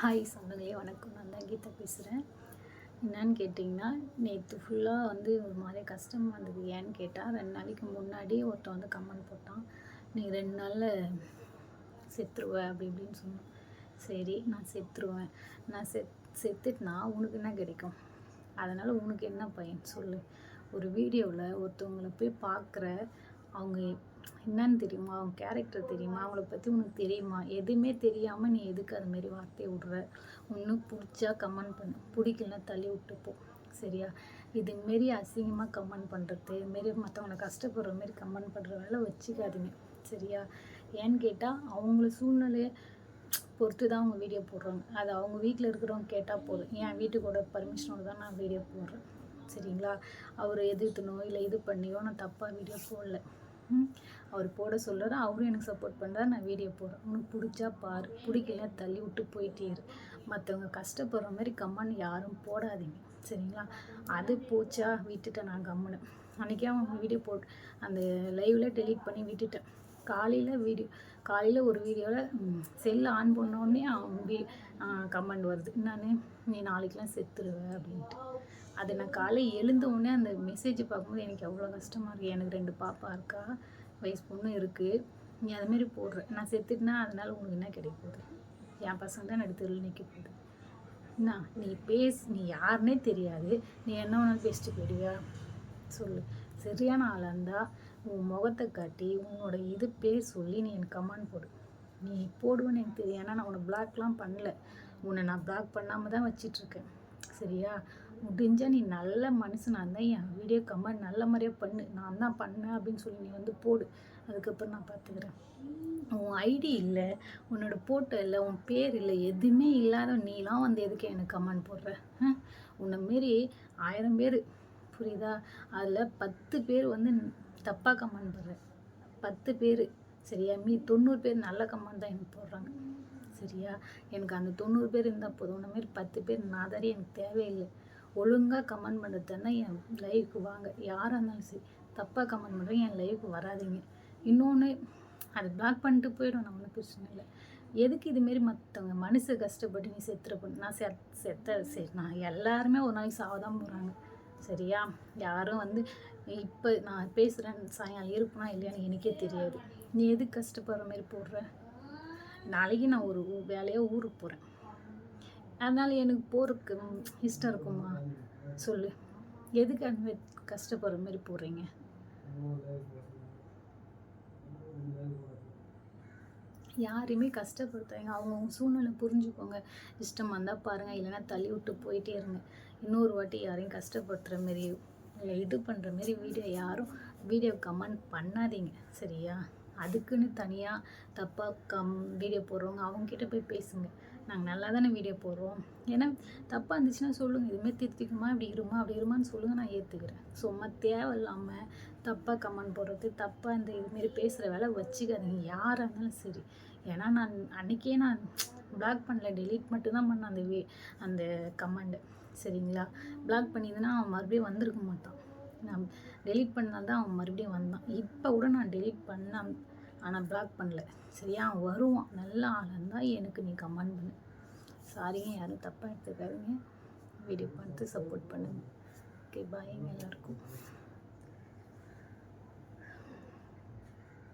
Hi சொன்னதே வணக்கம். நான் தான் கீதா பேசுகிறேன் என்னன்னு கேட்டிங்கன்னா நேற்று ஃபுல்லாக வந்து ஒரு மாதிரி கஷ்டமாக இருந்தது ஏன்னு கேட்டால் ரெண்டு நாளைக்கு முன்னாடி ஒருத்தன் வந்து கமெண்ட் போட்டான். நீ ரெண்டு நாளில் செத்துருவேன் அப்படி இப்படின்னு சொன்னான். சரி நான் செத்துருவேன். நான் செத் செத்துட்டுனா உனக்கு என்ன கிடைக்கும்? அதனால் உனக்கு என்ன பயன்? சொல்லு. ஒரு வீடியோவில் ஒருத்தவங்களை போய் பார்க்குற அவங்க என்னன்னு தெரியுமா? அவங்க கேரக்டர் தெரியுமா? அவங்கள பற்றி உனக்கு தெரியுமா? எதுவுமே தெரியாமல் நீ எதுக்கு அது மாரி வார்த்தையை விட்ற? ஒன்றும் பிடிச்சா கமெண்ட் பண்ணு. பிடிக்கலன்னா தள்ளி விட்டு போ. சரியா? இதுமாரி அசிங்கமாக கமெண்ட் பண்ணுறது இதுமாரி மற்றவங்களை கஷ்டப்படுற மாரி கமெண்ட் பண்ணுற வேலை வச்சுக்காதீங்க. சரியா? ஏன்னு கேட்டால் அவங்கள சூழ்நிலையை பொறுத்து தான் அவங்க வீடியோ போடுறாங்க. அது அவங்க வீட்டில் இருக்கிறவங்க கேட்டால் போதும். என் வீட்டுக்கூட பர்மிஷனோட தான் நான் வீடியோ போடுறேன். சரிங்களா? அவர் எதிர்த்துனோ இல்லை இது பண்ணியோ நான் தப்பாக வீடியோ போடல. அவர் போட சொல்கிறாரு அவரும் எனக்கு சப்போர்ட் பண்ணுறாரு நான் வீடியோ போடுறேன். உனக்கு பிடிச்சா பாரு. பிடிக்கல தள்ளி விட்டு போயிட்டே இரு. மற்றவங்க கஷ்டப்படுற மாதிரி கமெண்ட் யாரும் போடாதீங்க. சரிங்களா? அது போச்சா? விட்டுட்டேன் நான் கம்முன்னு அன்றைக்கே அவன் வீடியோ போட் அந்த லைவில் டெலீட் பண்ணி விட்டுட்டேன். காலையில் வீடியோ காலையில் ஒரு வீடியோவில் செல் ஆன் பண்ணோடனே அவன் வீ கமெண்ட் வருது. நான் நீ நாளைக்கெலாம் செத்துருவேன் அப்படின்ட்டு. அது நான் காலை எழுந்த உடனே அந்த மெசேஜ் பார்க்கும்போது எனக்கு எவ்வளோ கஷ்டமாக இருக்குது எனக்கு ரெண்டு பாப்பா இருக்கா வயசு பொண்ணு இருக்குது நீ அதுமாரி போடுற. நான் செத்துட்டுனா அதனால் உனக்கு என்ன கிடைக்க போகுது? என் பசங்க தான் நடுத்தரில் நிற்க போகுது. என்ன? நீ பேஸ் நீ யாருன்னே தெரியாது. நீ என்ன வேணாலும் பேசிட்டு போயிடுவியா? சொல்லு. சரியான ஆளாக இருந்தால் உன் முகத்தை காட்டி உன்னோட இது பேர் சொல்லி நீ எனக்கு கமெண்ட் போடு. நீ போடுவேன்னு எனக்கு தெரியும். ஏன்னா நான் உன்னை பிளாக்லாம் பண்ணல. உன்னை நான் பிளாக் பண்ணாமல் தான் வச்சிட்ருக்கேன். சரியா? முடிஞ்சால் நீ நல்ல மனுஷனாக இருந்தால் என் வீடியோ கமெண்ட் நல்ல மாதிரியாக பண்ணு. நான் தான் பண்ணேன் அப்படின்னு சொல்லி நீ வந்து போடு. அதுக்கப்புறம் நான் பார்த்துக்கிறேன். உன் ஐடி இல்லை உன்னோட போட்டோ இல்லை உன் பேர் இல்லை எதுவுமே இல்லாத நீலாம் வந்து எதுக்கு எனக்கு கமெண்ட் போடுற? உன்னை மாரி ஆயிரம் பேர். புரியுதா? அதில் பத்து பேர் வந்து தப்பாக கமெண்ட் போடுறேன். பத்து பேர் சரியா? மீ தொண்ணூறு பேர் நல்ல கமெண்ட் தான் எனக்கு போடுறாங்க. சரியா? எனக்கு அந்த தொண்ணூறு பேர் இருந்தால் போதும். இந்த மாரி பத்து பேர் நாதாரி எனக்கு தேவையில்லை. ஒழுங்காக கமெண்ட் பண்ணுறதுன்னா என் லைவுக்கு வாங்க. யாராக இருந்தாலும் சரி தப்பாக கமெண்ட் பண்ணுறீங்க என் லைவுக்கு வராதீங்க. இன்னொன்று அது பிளாக் பண்ணிட்டு போயிடும். நான் ஒன்றும் பிரச்சனை இல்லை. எதுக்கு இதுமாரி மற்றவங்க மனசு கஷ்டப்பட்டு நீ செத்துற பண்ணு? நான் செத் செத்த சரி நான் எல்லாருமே ஒரு நாளைக்கு சாவதான் போகிறாங்க சரியா? யாரும் வந்து இப்போ நான் பேசுகிறேன் சாயங்காலம் இருப்பேனா இல்லையான்னு எனக்கே தெரியாது. நீ எதுக்கு கஷ்டப்படுற மாதிரி போடுற? நாளைக்கு நான் ஒரு வேலையாக ஊருக்கு போகிறேன் அதனால் எனக்கு போகிறதுக்கு இஷ்டம் இருக்குமா? சொல்லு. எதுக்கு அந்த கஷ்டப்படுற மாதிரி போடுறீங்க? யாரையுமே கஷ்டப்படுத்தாங்க அவங்கவுங்க சூழ்நிலை புரிஞ்சுக்கோங்க. இஷ்டம் வந்தால் பாருங்கள் இல்லைன்னா தள்ளி விட்டு போயிட்டே இருங்க. இன்னொரு வாட்டி யாரையும் கஷ்டப்படுத்துகிற மாரி இல்லை இது பண்ணுற மாரி வீடியோ யாரும் வீடியோ கமெண்ட் பண்ணாதீங்க. சரியா? அதுக்குன்னு தனியாக தப்பாக கம் வீடியோ போடுறவங்க அவங்கக்கிட்ட போய் பேசுங்க. நாங்கள் நல்லா தானே வீடியோ போடுறோம். ஏன்னா தப்பாக இருந்துச்சுன்னா சொல்லுங்கள் இதுமாரி திருத்திக்குமா இப்படி இருமா? அப்படி இருமான்னு சொல்லுங்கள் நான் ஏற்றுக்கிறேன் சும்மா தேவையில்லாமல் தப்பாக கமெண்ட் போடுறது தப்பாக இந்த இதுமாரி பேசுகிற வேலை வச்சுக்காதீங்க. யாராக இருந்தாலும் சரி. ஏன்னா நான் அன்றைக்கே நான் பிளாக் பண்ணல. டெலீட் மட்டும்தான் பண்ணேன் அந்த வே அந்த கமெண்டை சரிங்களா? பிளாக் பண்ணியிருந்தேன்னா அவன் மறுபடியும் வந்திருக்க மாட்டான். நான் டெலீட் பண்ணால் தான் அவன் மறுபடியும் வந்தான். இப்போ கூட நான் டெலீட் பண்ண ஆனால் பிளாக் பண்ணல. சரியா அவன் வருவான். நல்ல ஆளாக இருந்தால் எனக்கு நீ கமெண்ட் பண்ணு. சாரிங்க யாரும் தப்பாக எடுத்துக்காதீங்க. வீடியோ பார்த்து சப்போர்ட் பண்ணுங்கள் ஓகே பாய்ங்க எல்லாருக்கும்.